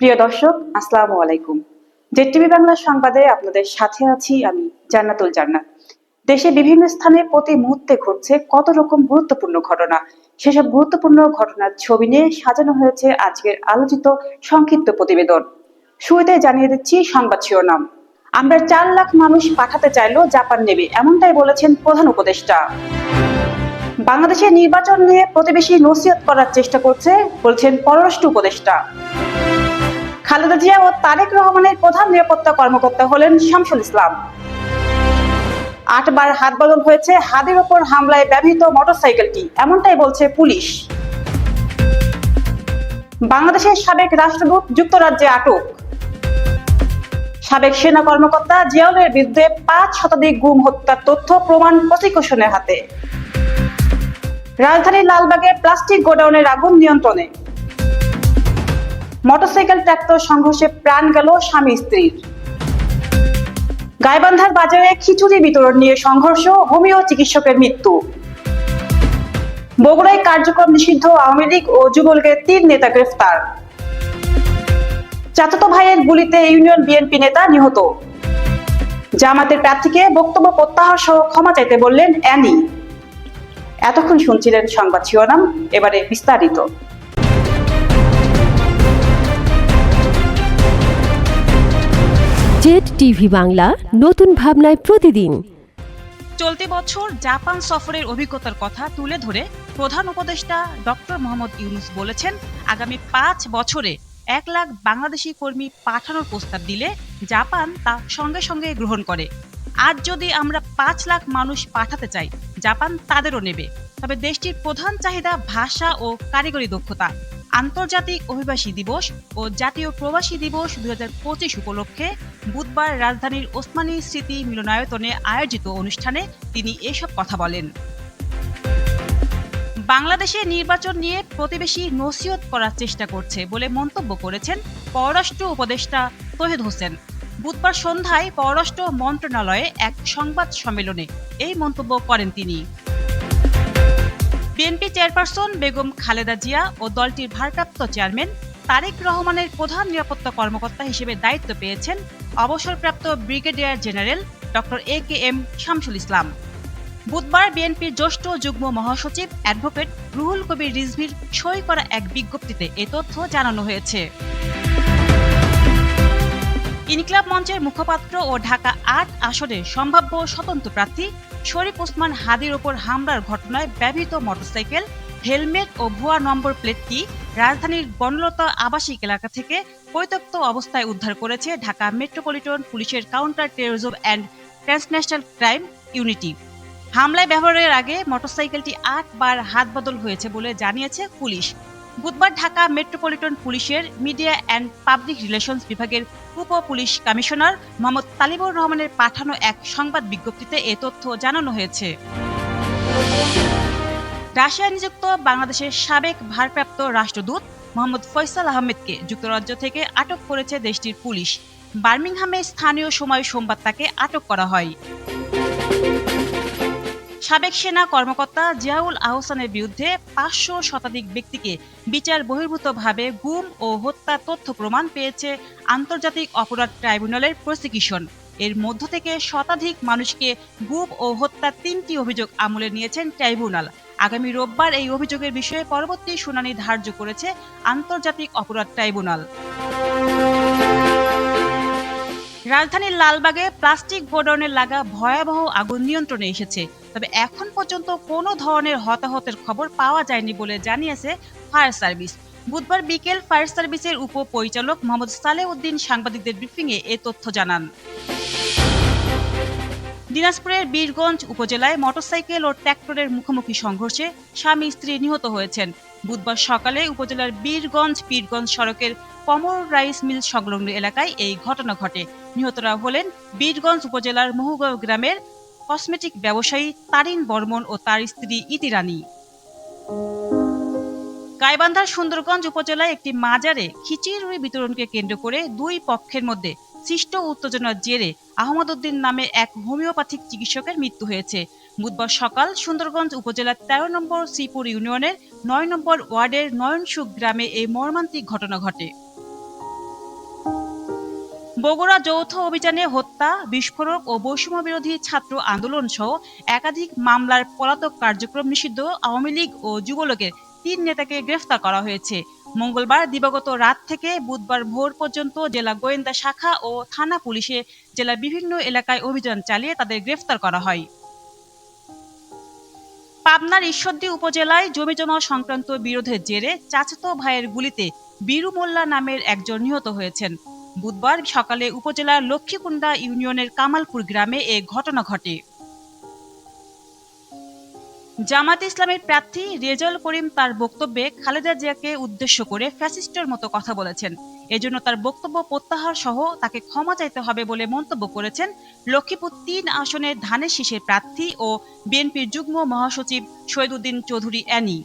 প্রিয় দর্শক, আসসালামু আলাইকুম। জেড টিভি বাংলা সংবাদে আপনাদের সাথে আছি আমি, জান্নাতুল জান্নাত। দেশে বিভিন্ন স্থানে প্রতি মুহূর্তে ঘটছে কত রকম গুরুত্বপূর্ণ ঘটনা। সেসব গুরুত্বপূর্ণ ঘটনার ছবি নিয়ে সাজানো হয়েছে আজকের আলোচিত সংক্ষিপ্ত প্রতিবেদন। শুরুতে জানিয়ে দিচ্ছি সংবাদ শিরোনাম। আমরা চার লাখ মানুষ পাঠাতে চাইলেও জাপান নেবে, এমনটাই বলেছেন প্রধান উপদেষ্টা। বাংলাদেশের নির্বাচন নিয়ে প্রতিবেশী নসিহত করার চেষ্টা করছে, বলছেন পররাষ্ট্র উপদেষ্টা। খালেদা জিয়া ও তারেক রহমানের প্রধান নিরাপত্তা কর্মকর্তা হলেন শামসুল ইসলাম। আটবার হাত বদল হয়েছে হাদের ওপর হামলায় ব্যবহৃত মোটরসাইকেলটি, এমনটাই বলছে পুলিশ। বাংলাদেশের সাবেক রাষ্ট্রদূত যুক্তরাজ্যে আটক। সাবেক সেনা কর্মকর্তা জিয়াউলের বিরুদ্ধে পাঁচ শতাধিক গুম হত্যার তথ্য প্রমাণ প্রসিকিউশনের হাতে। রাজধানীর লালবাগে প্লাস্টিক গোডাউনের আগুন নিয়ন্ত্রণে। মোটরসাইকেল ট্রাক্টর সংঘর্ষে প্রাণ গেল স্বামী স্ত্রীর। গাইবান্ধার বাজারে খিচুড়ি বিতরণ নিয়ে সংঘর্ষ, হোমিও চিকিৎসকের মৃত্যু। বগুড়ায় কার্যক্রম নিষিদ্ধ আওয়ামী লীগ ও যুবলীগের তিন নেতা গ্রেফতার। চাচাতো ভাইয়ের গুলিতে ইউনিয়ন বিএনপি নেতা নিহত। জামাতের প্রার্থীকে বক্তব্য প্রত্যাহার সহ ক্ষমা চাইতে বললেন অ্যানি। এতক্ষণ শুনছিলেন সংবাদ শিরোনাম, এবারে বিস্তারিত। জেড টিভি বাংলা নতুন ভাবনায় প্রতিদিন। চলতি বছর জাপান সফরের অভিজ্ঞতার কথা তুলে ধরে প্রধান উপদেষ্টা ডক্টর মোহাম্মদ ইউনুস বলেছেন, আগামী পাঁচ বছরে এক লাখ বাংলাদেশি কর্মী পাঠানোর প্রস্তাব দিলে জাপান তা সঙ্গে সঙ্গে গ্রহণ করে। আজ যদি আমরা পাঁচ লাখ মানুষ পাঠাতে চাই, জাপান তাদেরও নেবে। তবে দেশটির প্রধান চাহিদা ভাষা ও কারিগরি দক্ষতা। আন্তর্জাতিক অভিবাসী দিবস ও জাতীয় প্রবাসী দিবস দুই উপলক্ষে বুধবার রাজধানীর ওসমানী স্মৃতি মিলনায়তনে আয়োজিত অনুষ্ঠানে তিনি এসব কথা বলেন। বাংলাদেশে নির্বাচন নিয়ে প্রতিবেশী নসিহত করার চেষ্টা করছে বলে মন্তব্য করেছেন পররাষ্ট্র উপদেষ্টা তহিদ হোসেন। বুধবার সন্ধ্যায় পররাষ্ট্র মন্ত্রণালয়ে এক সংবাদ সম্মেলনে এই মন্তব্য করেন তিনি। বিএনপি চেয়ারপারসন বেগম খালেদা জিয়া ও দলটির ভারপ্রাপ্ত চেয়ারম্যান তারেক রহমানের প্রধান নিরাপত্তা কর্মকর্তা হিসেবে দায়িত্ব পেয়েছেন অবসরপ্রাপ্ত brigadier general doctor A K M Shamsul Islam. বুধবার বিএনপির জ্যেষ্ঠ যুগ্ম মহাসচিব অ্যাডভোকেট রুহুল কবির রিজভির সই করা এক বিজ্ঞপ্তিতে এ তথ্য জানানো হয়েছে। ইনকিলাব মঞ্চের মুখপাত্র ও ঢাকা আট আসনের সম্ভাব্য স্বতন্ত্র প্রার্থী শরীফ ওসমান হাদির ওপর হামলার ঘটনায় ব্যবহৃত মোটরসাইকেল, হেলমেট ও ভুয়া নম্বর প্লেটটি রাজধানীর বনলতা আবাসিক এলাকা থেকে পরিত্যক্ত অবস্থায় উদ্ধার করেছে ঢাকা মেট্রোপলিটন পুলিশের counter terrorism and transnational crime unity. হামলায় ব্যবহারের আগে মোটরসাইকেলটি আটবার হাত বদল হয়েছে বলে জানিয়েছে পুলিশ। বুধবার ঢাকা মেট্রোপলিটন পুলিশের মিডিয়া অ্যান্ড পাবলিক রিলেশনস বিভাগের উপ পুলিশ কমিশনার মোহাম্মদ তালিবুর রহমানের পাঠানো এক সংবাদ বিজ্ঞপ্তিতে এ তথ্য জানানো হয়েছে। রাশিয়া নিযুক্ত বাংলাদেশের সাবেক ভারপ্রাপ্ত রাষ্ট্রদূত মোহাম্মদ ফয়সাল আহমেদকে যুক্তরাজ্য থেকে আটক করেছে দেশটির পুলিশ। বার্মিংহামে স্থানীয় সময় সোমবার তাকে আটক করা হয়। সাবেক সেনা কর্মকর্তা জিয়াউল আহসানের বিরুদ্ধে পাঁচশো শতাধিক ব্যক্তিকে বিচার বহির্ভূতভাবে গুম ও হত্যার তথ্য প্রমাণ পেয়েছে আন্তর্জাতিক অপরাধ ট্রাইব্যুনালের প্রসিকিউশন। এর মধ্য থেকে শতাধিক মানুষকে গুম ও হত্যার তিনটি অভিযোগ আমলে নিয়েছেন ট্রাইব্যুনাল। আগামী রোববার এই অভিযোগের বিষয়ে পরবর্তী শুনানি ধার্য করেছে আন্তর্জাতিক অপরাধ ট্রাইব্যুনাল। রাজধানীর লালবাগে প্লাস্টিক গোডাউনে লাগা ভয়াবহ আগুন নিয়ন্ত্রণে এসেছে। তবে এখন পর্যন্ত কোনো ধরনের হতাহতের খবর পাওয়া যায়নি বলে জানিয়েছে ফায়ার সার্ভিস। বুধবার বিকেল ফায়ার সার্ভিসের উপ পরিচালক মোহাম্মদ সালেহ উদ্দিন সাংবাদিকদের ব্রিফিংয়ে এ তথ্য জানান। দিনাজপুরের বীরগঞ্জ উপজেলায় মোটরসাইকেল ও ট্র্যাক্টরের মুখোমুখি সংঘর্ষে স্বামী স্ত্রী নিহত হয়েছেন। বুধবার সকালে উপজেলার বীরগঞ্জ পীরগঞ্জ সড়কের কমর রাইস মিল সংলগ্ন এলাকায় এই ঘটনা ঘটে। নিহতরা হলেন বীরগঞ্জ উপজেলার মহুগাঁও গ্রামের কসমেটিক ব্যবসায়ী তারিন বর্মন ও তার স্ত্রী ইতি রানী। গাইবান্ধার সুন্দরগঞ্জ উপজেলায় একটি মাজারে খিচিড়ি বিতরণকে কেন্দ্র করে দুই পক্ষের মধ্যে সৃষ্ট উত্তেজনার জেরে আহমদ উদ্দিন নামে এক হোমিওপ্যাথিক চিকিৎসকের মৃত্যু হয়েছে। বুধবার সকাল সুন্দরগঞ্জ উপজেলার তেরো নম্বর শ্রীপুর ইউনিয়নের নয় নম্বর ওয়ার্ডের নয়নসুখ গ্রামে এই মর্মান্তিক ঘটনা ঘটে। বগুড়া যৌথ অভিযানে হত্যা, বিস্ফোরক ও বৈষম্য বিরোধী ছাত্র আন্দোলন সহ একাধিক মামলার পলাতক কার্যক্রম নিষিদ্ধ আওয়ামী লীগ ও যুবলীগের তিন নেতাকে গ্রেফতার করা হয়েছে। মঙ্গলবার দিবাগত রাত থেকে বুধবার ভোর পর্যন্ত জেলা গোয়েন্দা শাখা ও থানা পুলিশে জেলার বিভিন্ন এলাকায় অভিযান চালিয়ে তাদের গ্রেফতার করা হয়। পাবনার ঈশ্বরদী উপজেলায় জমিজমা সংক্রান্ত বিরোধের জেরে চাচাতো ভাইয়ের গুলিতে বীরু মোল্লা নামের একজন নিহত হয়েছেন। বুধবার সকালে উপজেলার লক্ষ্মীকুণ্ডা ইউনিয়নের কামালপুর গ্রামে এ ঘটনা ঘটে। জামাত ইসলামের প্রার্থী রেজাল করিম তার বক্তব্যে খালেদা জিয়াকে উদ্দেশ্য করে ফ্যাসিস্টের মতো কথা বলেছেন। এজন্য তার বক্তব্য প্রত্যাহার সহ তাকে ক্ষমা চাইতে হবে বলে মন্তব্য করেছেন লক্ষ্মীপুর তিন আসনের ধানের শীষের প্রার্থী ও বিএনপির যুগ্ম মহাসচিব শহীদুদ্দিন চৌধুরী অ্যানি।